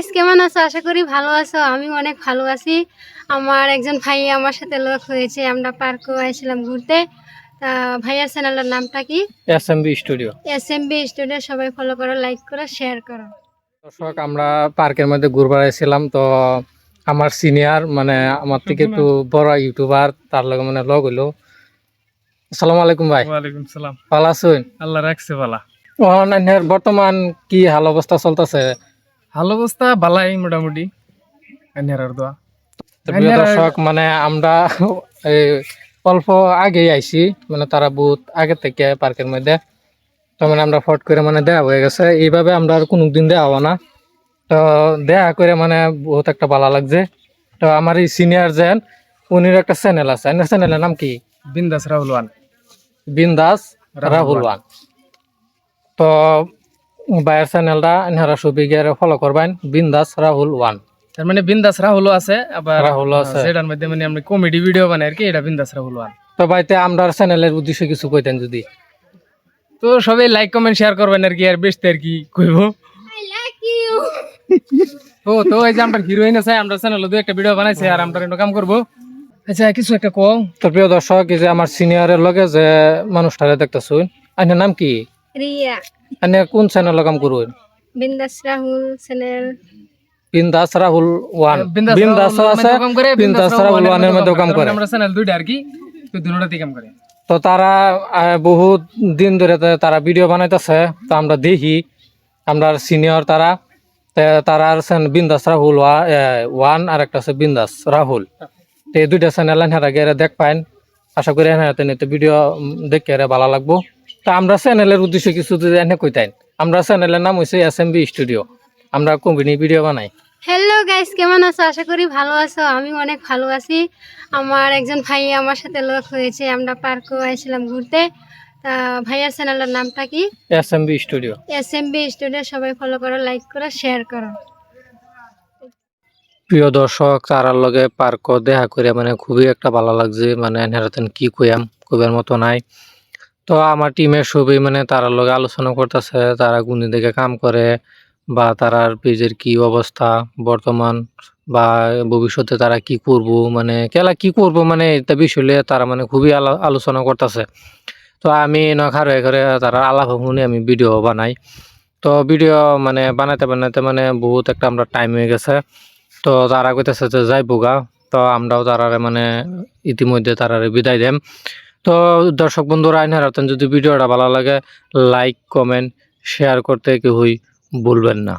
Guys কেমন আছো? আশা করি ভালো আছো আমি অনেক ভালো আছি। আমার একজন ভাই আমার সাথে লোক হয়েছে আমরা পার্কও আইছিলাম ঘুরতে। তা ভাইয়ার চ্যানেলের নামটা কি? S M B studio S M B studio সবাই ফলো করো লাইক করো শেয়ার করো। দর্শক আমরা পার্কের মধ্যে ঘুরবার এসেছিলাম তো আমার সিনিয়র মানে আমার থেকে একটু বড় ইউটিউবার তার লগে মানে লগ হইল। আসসালামু আলাইকুম ভাই। ওয়ালাইকুম সালাম। ভালো আছেন? আল্লাহ রাখছে অনলাইনের বর্তমান কি হাল অবস্থা চলতেছে? ভালো অবস্থা বালাই মোটামুটি। আন্যার দোয়া। প্রিয় দর্শক মানে আমরা অল্প আগেই আইছি মানে তারা বহুত আগে থেকে পার্কের মধ্যে। তো মানে আমরা ফট করে মানে দেওয়া হয়ে গেছে। এইভাবে আমরা আর কোনো দিন দেওয়া না। তো দেয়া করে মানে বহুত একটা ভালো লাগছে। তো আমার এই সিনিয়র যেন উনির একটা চ্যানেল আছে। এনার চ্যানেলের নাম কি? বিন্দাস রাহুল ওয়ান। বিন্দাস রাহুল ওয়ান। তো বাইরের চ্যানেলটা এনারা সবই গিয়ে ফলো করবেন বিন্দাস রাহুল ওয়ান। তার মানে বিন্দাস রাহুলও আছে আবার রাহুলও আছে। সেটার মধ্যে মানে আমরা কমেডি ভিডিও বানাই আর কি এটা বিন্দাস রাহুল ওয়ান। তো ভাইতে আমরা চ্যানেলের উদ্দেশ্যে কিছু কইতেন যদি। তো সবাই লাইক কমেন্ট শেয়ার করবেন আর কি আর বেশতে আর কি কইব। ইউ তো তো এই যে আমরা হিরোইন আছে আমরা চ্যানেলে দু একটা ভিডিও বানাইছে আর আমরা এনে কাম করব। আচ্ছা কিছু একটা কও। তো প্রিয় দর্শক এই যে আমার সিনিয়রের লগে যে মানুষটারে দেখতেছুন আইনের নাম কি? রিয়া। আইনে কোন চ্যানেল কাম করুন বিন্দাস রাহুল চ্যানেল বিন্দাস রাহুল ওয়ান বিন্দাস আছে বিন্দাস রাহুল ওয়ানের মধ্যেও কাম করে আমরা চ্যানেল দুইটা আর কি তো দুটোতেই কাম করে তো তারা বহুত দিন ধরে তারা ভিডিও বানাইতেছে তো আমরা দেখি আমরা সিনিয়র তারা তারা আর চ্যান- বিন্দাস রাহুল ওয়া- ওয়ান আর একটা আছে বিন্দাস রাহুল তো এই দুইটা চ্যানেল হেরা গেলে দেখ পাইন। আশা করি হ্যাঁ ভিডিও দেখে এরা ভালো লাগবো। তো আমরা চ্যানেলের উদ্দেশ্যে কিছু যদি এনে কইতাইন আমরা চ্যানেলের নাম হচ্ছে এস এম বি স্টুডিও আমরা কোম্পানি ভিডিও বানাই। হ্যালো গাইস কেমন আছো? আশা করি ভালো আছো। আমি অনেক ভালো আছি। আমার একজন ভাই আমার সাথে লোক হয়েছে। আমরা পার্কও আইছিলাম ঘুরতে। তা ভাইয়ার চ্যানেলের নামটা কি? S M B studio S M B studio সবাই ফলো করো লাইক করো শেয়ার করো। প্রিয় দর্শক তারার লগে পার্ক দেখা করে মানে খুবই একটা ভালো লাগছে। মানে হেরাতেন কি কইয়াম কইবার মতো নাই। তো আমার টিমের সবই মানে তারার লগে আলোচনা করতেছে, তারা গুনি দেখে কাম করে বা তারার পেজের কি অবস্থা বর্তমান বা ভবিষ্যতে তারা কি করব মানে কেলা কি করব মানে এটা বিষয় লইয়া তারা মানে খুবই আলো- আলোচনা করতেছে। তো আমি নখার হয়ে করে তারা আলাপ শুনে আমি ভিডিও বানাই। তো ভিডিও মানে বানাতে বানাতে মানে বহুত একটা আমরা টাইম হয়ে গেছে। তো তারা কইতেছে যে যাই বোগা তো আমরাও তারারে মানে ইতিমধ্যে তারারে বিদায় দেম। তো দর্শক বন্ধুরা আইন হারাতেন যদি ভিডিওটা ভালো লাগে লাইক কমেন্ট শেয়ার করতে কেউই ভুলবেন না।